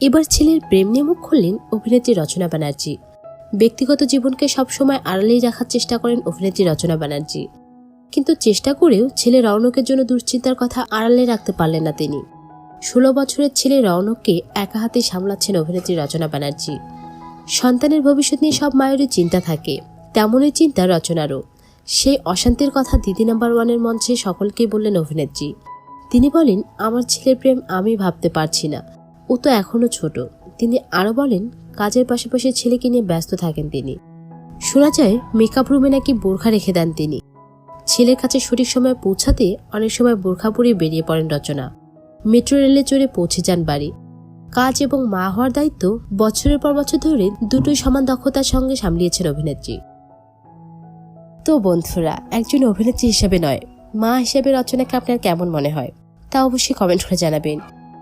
এবার ছেলের প্রেম নিয়ে মুখ খুললেন অভিনেত্রী রচনা ব্যানার্জি। ব্যক্তিগত জীবনকে সবসময় আড়ালেই রাখার চেষ্টা করেন অভিনেত্রী রচনা ব্যানার্জি। কিন্তু চেষ্টা করেও ছেলে রওনকের জন্য দুশ্চিন্তার কথা আড়ালে রাখতে পারলেন না তিনি। ষোলো বছরের ছেলে রওনককে একা হাতে সামলাচ্ছেন অভিনেত্রী রচনা ব্যানার্জি। সন্তানের ভবিষ্যৎ নিয়ে সব মায়েরই চিন্তা থাকে, তেমনই চিন্তা রচনারও। সেই অশান্তির কথা দিদি নাম্বার ওয়ানের মঞ্চে সকলকেই বললেন অভিনেত্রী। তিনি বলেন, আমার ছেলের প্রেম আমি ভাবতে পারছি না। ও তো এখনও ছোট। তিনি আরও বলেন, কাজের পাশাপাশি ছেলেকে নিয়ে ব্যস্ত থাকেন তিনি। শোনা যায় মেকআপ রুমে নাকি বোরখা রেখে দেন তিনি। ছেলের কাছে সঠিক সময় পৌঁছাতে অনেক সময় বোরখা পরে বেরিয়ে পড়েন রচনা। মেট্রো রেলে চড়ে পৌঁছে যান বাড়ি। কাজ এবং মা হওয়ার দায়িত্ব বছরের পর বছর ধরে দুটোই সমান দক্ষতার সঙ্গে সামলিয়েছেন অভিনেত্রী। তো বন্ধুরা, একজন অভিনেত্রী হিসেবে নয়, মা হিসেবে রচনাকে আপনার কেমন মনে হয়? তা অবশ্যই কমেন্ট করে জানাবেন।